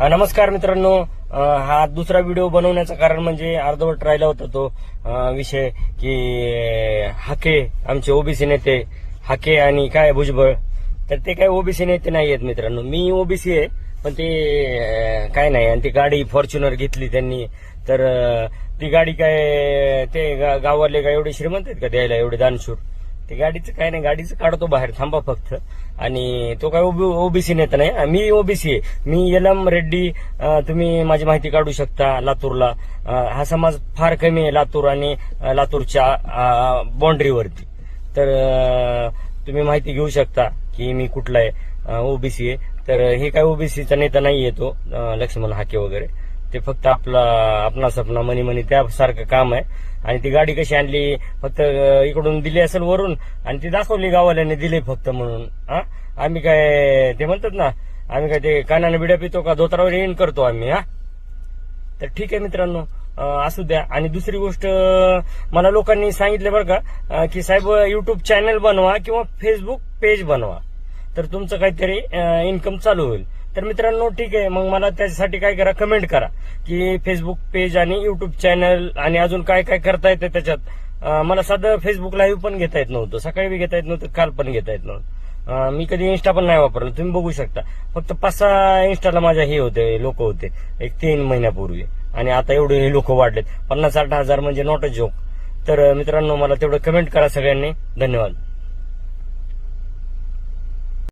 नमस्कार मित्रांनो. हा दुसरा व्हिडिओ बनवण्याचं कारण म्हणजे अर्धवट राहिला होता तो विषय की हाके आमचे ओबीसी नेते हाके आणि काय भुजबळ तर ते काय ओबीसी नेते नाही आहेत मित्रांनो. मी ओबीसी आहे पण ते काय नाही. आणि ती गाडी फॉर्च्युनर घेतली त्यांनी. तर ती गाडी काय ते गा- गावाले काय एवढे श्रीमंत आहेत का द्यायला? एवढे दानशूर? ते गाडीचं काय नाही गाडीचं काढतो बाहेर थांबा फक्त. आणि तो काय ओबीसी नेता नाही. मी ओबीसी आहे. मी यलम रेड्डी तुम्ही माझी माहिती काढू शकता लातूरला. हा समाज फार कमी आहे लातूर आणि लातूरच्या बाउंड्रीवरती. तर तुम्ही माहिती घेऊ शकता की मी कुठला आहे. ओबीसी आहे. तर हे काय ओबीसीचा नेता नाही येतो लक्ष्मण हाके वगैरे. ते फक्त आपला आपणा सपना मनी मनी त्यासारखं काम आहे. आणि ती गाडी कशी आणली फक्त इकडून दिली असेल वरून आणि ती दाखवली गावाल्याने दिली फक्त म्हणून. हा? आम्ही काय ते म्हणतात ना आम्ही काय ते कानाने बिड्या पितो का धोत्रावर येईन करतो आम्ही हा? तर ठीक आहे मित्रांनो असू द्या. आणि दुसरी गोष्ट मला लोकांनी सांगितलं बरं का की साहेब युट्यूब चॅनल बनवा किंवा फेसबुक पेज बनवा. तर तुमचं काहीतरी इन्कम चालू होईल. तर मित्रांनो ठीक आहे. मग मला त्याच्यासाठी काय करा कमेंट करा की फेसबुक पेज आणि युट्यूब चॅनल आणि अजून काय काय करता येतं त्याच्यात. मला साधं फेसबुक लाईव्ह पण घेता येत नव्हतं. सकाळी बी घेता येत नव्हतं काल पण घेता येत नव्हतं. मी कधी इन्स्टा पण नाही वापरलं. तुम्ही बघू शकता. फक्त पाच सहा इन्स्टाला माझ्या हे होते लोक होते. एक तीन महिन्यापूर्वी. आणि आता एवढे लोक वाढलेत. पन्नास साठ हजार म्हणजे नॉट अ जोक तर मित्रांनो मला तेवढं कमेंट करा सगळ्यांनी. धन्यवाद.